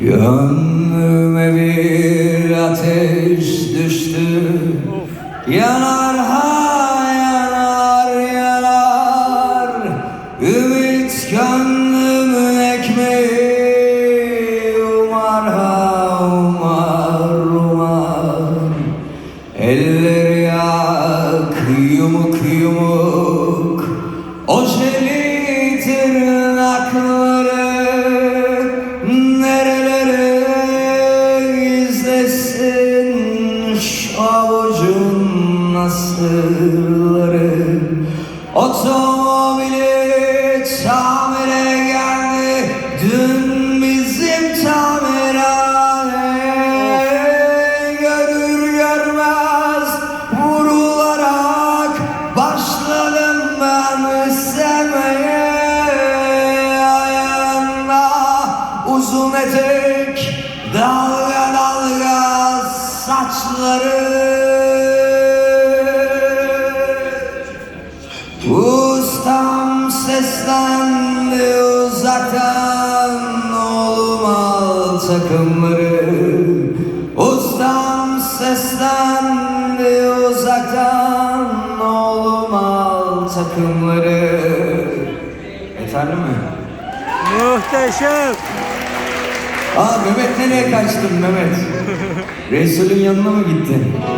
Gönlüme bir ateş düştü. Yanar ha yanar yanar. Ümit gönlümün Şu avucun nasırları. Otomobili tamire geldi Dün bizim tamirhane. Görür görmez vurularak Başladım ben sevmeye Ayağında uzun etek Dalga dalga saçları Ustam seslendi uzaktan Oğlum al takımları Ustam seslendi uzaktan Oğlum al takımları Yeterli mi? Muhteşem. Aa Mehmet nereye kaçtın Mehmet? Resul'ün yanına mı gittin?